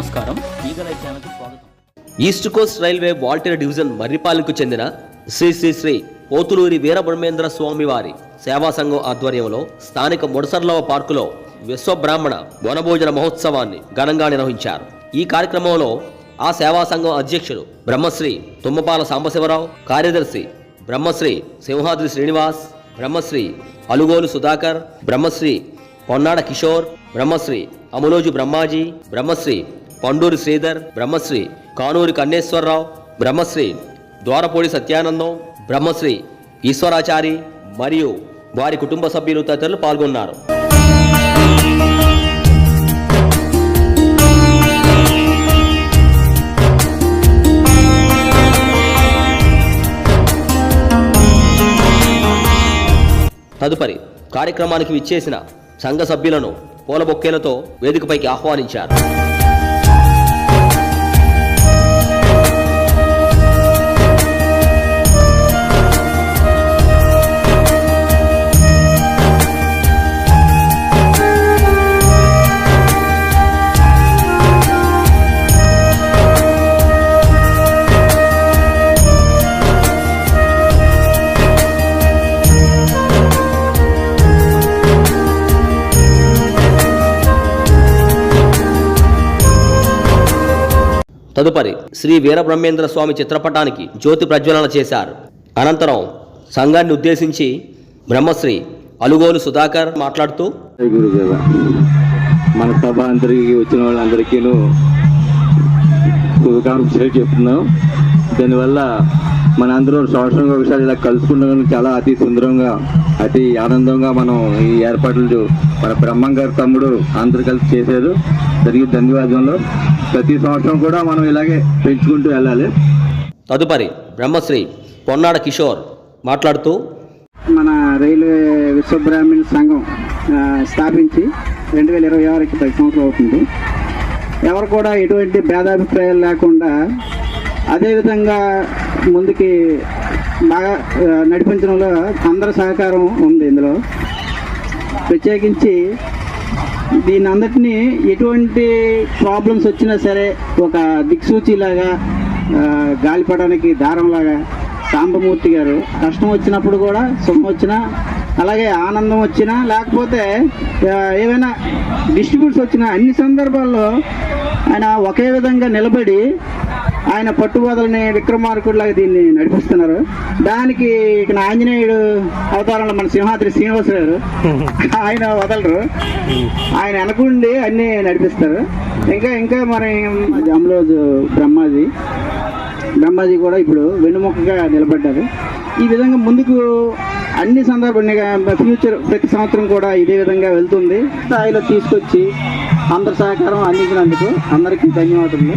నమస్కారం. స్వాగతం. East Coast Railway Waltair division మర్రిపాలెంకు చెందిన శ్రీ శ్రీ శ్రీ పోతులూరి వీరబ్రహ్మేంద్ర స్వామి వారి సేవా సంఘం ఆధ్వర్యంలో స్థానిక ముడసర్లవ పార్కులో విశ్వబ్రాహ్మణ వనభోజన మహోత్సవాన్ని ఘనంగా నిర్వహించారు. ఈ కార్యక్రమంలో ఆ సేవా సంఘం అధ్యక్షుడు బ్రహ్మశ్రీ తుమ్మపాల సాంబశివరావు కార్యదర్శి బ్రహ్మశ్రీ సింహాద్రి శ్రీనివాస్ బ్రహ్మశ్రీ అలుగోలు సుధాకర్ బ్రహ్మశ్రీ పొన్నాడ కిషోర్ బ్రహ్మశ్రీ అమలోజు బ్రహ్మాజీ బ్రహ్మశ్రీ పండూరి శ్రీధర్ బ్రహ్మశ్రీ కానూరి కన్నేశ్వరరావు బ్రహ్మశ్రీ ద్వారపూడి సత్యానందం బ్రహ్మశ్రీ ఈశ్వరాచారి మరియు వారి కుటుంబ సభ్యులు తదితరులు పాల్గొన్నారు. తదుపరి కార్యక్రమానికి విచ్చేసిన సంఘ సభ్యులను పూలబొక్కేలతో వేదికపైకి ఆహ్వానించారు. తదుపరి శ్రీ వీరబ్రహ్మేంద్ర స్వామి చిత్రపటానికి జ్యోతి ప్రజ్వలన చేశారు. అనంతరం సంఘాన్ని ఉద్దేశించి బ్రహ్మశ్రీ అలుగోలు సుధాకర్ మాట్లాడుతూ గురుదేవ. మన సభ అందరికీ వచ్చిన వాళ్ళందరికీ శుభాకాంక్షలు చెప్తున్నాం దానివల్ల మన అందరం సంవత్సరంగా ఒకసారి ఇలా కలుసుకుంటాం చాలా అతి సుందరంగా అతి ఆనందంగా మనం ఈ ఏర్పాట్లు మన బ్రహ్మం గారి తమ్ముడు అందరు కలిసి చేశారు దానికి ధన్యవాదాలు ప్రతి సంవత్సరం కూడా మనం ఇలాగే పెంచుకుంటూ వెళ్ళాలి. తదుపరి బ్రహ్మశ్రీ పొన్నాడ కిషోర్ మాట్లాడుతూ మన రైల్వే విశ్వబ్రాహ్మణ సంఘం స్థాపించి రెండు వేల ఇరవై ఆరుకి పది సంవత్సరాలు అవుతుంది. ఎవరు కూడా ఎటువంటి భేదాభిప్రాయాలు లేకుండా అదేవిధంగా ముందుకి బాగా నడిపించడంలో అందరి సహకారం ఉంది ఇందులో. ప్రత్యేకించి దీని అందరినీ ఎటువంటి ప్రాబ్లమ్స్ వచ్చినా సరే ఒక దిక్సూచిలాగా గాలిపడడానికి గాలిపడానికి దారంలాగా సాంబమూర్తి గారు కష్టం వచ్చినప్పుడు కూడా సుఖం వచ్చినా అలాగే ఆనందం వచ్చినా లేకపోతే ఏమైనా డిస్ట్రిబ్యూట్స్ వచ్చినా అన్ని సందర్భాల్లో ఆయన ఒకే విధంగా నిలబడి ఆయన పట్టుబోదలని విక్రమార్కుడిలాగా దీన్ని నడిపిస్తున్నారు. దానికి ఇక్కడ ఆంజనేయుడు అవతారంలో మన సింహాద్రి శ్రీనివాస గారు ఆయన వదలరు. ఆయన వెనకుండి అన్ని నడిపిస్తారు. ఇంకా ఇంకా మరి అమలోజు బ్రహ్మాజీ. బ్రహ్మాజీ కూడా ఇప్పుడు వెన్నుముక్కగా నిలబడ్డారు. ఈ విధంగా ముందుకు అన్ని సందర్భంగా ఫ్యూచర్ ప్రతి సంవత్సరం కూడా ఇదే విధంగా వెళ్తుంది. స్థాయిలో తీసుకొచ్చి అందరి సహకారం అందించినందుకు అందరికీ ధన్యవాదములు.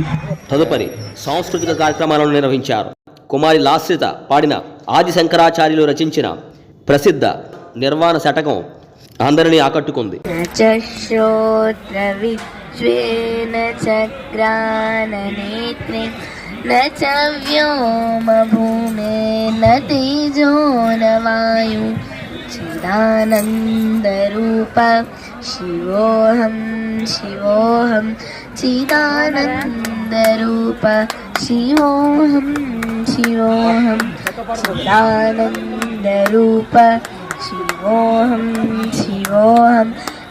తదుపరి సాంస్కృతిక కార్యక్రమాలను నిర్వహించారు. కుమారి లాశ్రిత పాడిన ఆది శంకరాచార్యులు రచించిన ప్రసిద్ధ నిర్వాణ శటకం అందరినీ ఆకట్టుకుంది. వ్యోమ వాయు చిదానందరూప तेजो न वायु चिदानन्दरूप शिवोऽहं शिवोऽहं चिदानन्दरूप शिवोऽहं शिवोऽहं चिदानन्दरूप शिवोऽहं शिवोऽहं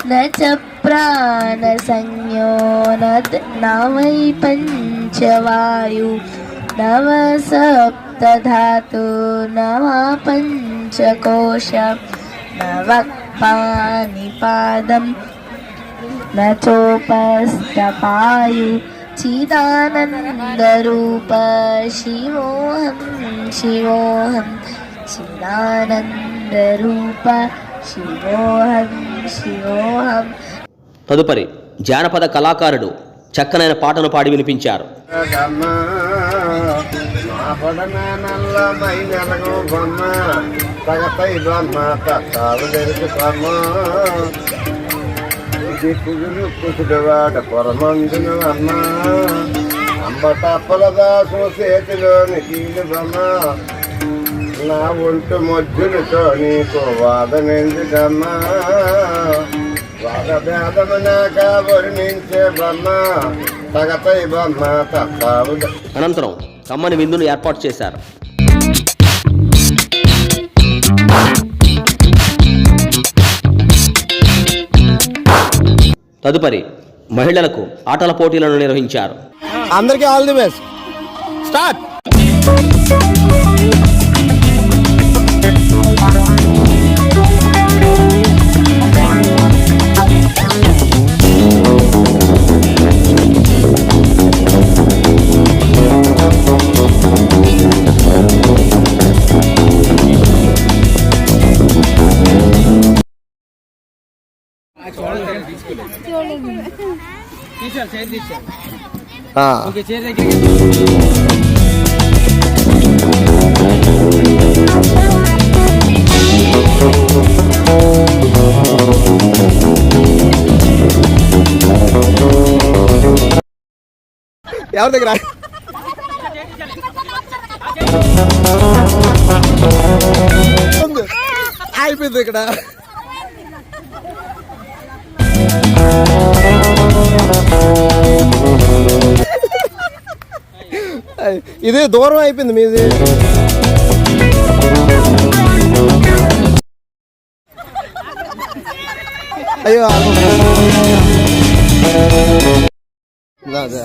न च प्राणसंज्ञो न द- न वै पञ्चवायु नव सप्तधातु नव पञ्चकोश नव పాదం నచోపస్తపాయు చిదానందరూప శివోహం శివోహం చిదానందరూప శివోహం శివోహం తదుపరి జానపద కళాకారుడు చక్కనైన పాటను పాడి వినిపించారు. తగపై బొమ్మ తత్తావు దొరికి బొమ్మ ఇది కుసుడువాడ పొరమందును అమ్మ అంబ తప్పల దాసు చేతిలోని కీలు బొమ్మ నా ఒంటు మధ్యులతో నీకు వాదనెందుకమ్మా వాద భేదము నాక వర్ణించే తగతై అనంతరం కమ్మని విందును ఏర్పాటు చేశారు. తదుపరి మహిళలకు ఆటల పోటీలను నిర్వహించారు. అందరికీ ఆల్ ది బెస్ట్. స్టార్ట్. ఎవరి దగ్గర? అయిపోయింది ఇక్కడ. ఇది దూరం అయిపోయింది మీది. అయ్యో అదే?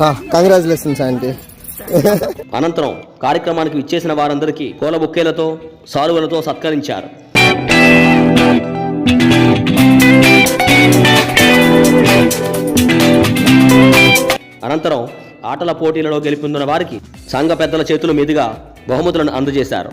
కంగ్రాచులేషన్స్ ఆంటీ అనంతరం కార్యక్రమానికి విచ్చేసిన వారందరికీ పూల బుక్కేలతో సాలువలతో సత్కరించారు. అనంతరం ఆటల పోటీలలో గెలుపొందిన వారికి సంఘ పెద్దల చేతుల మీదుగా బహుమతులను అందజేశారు.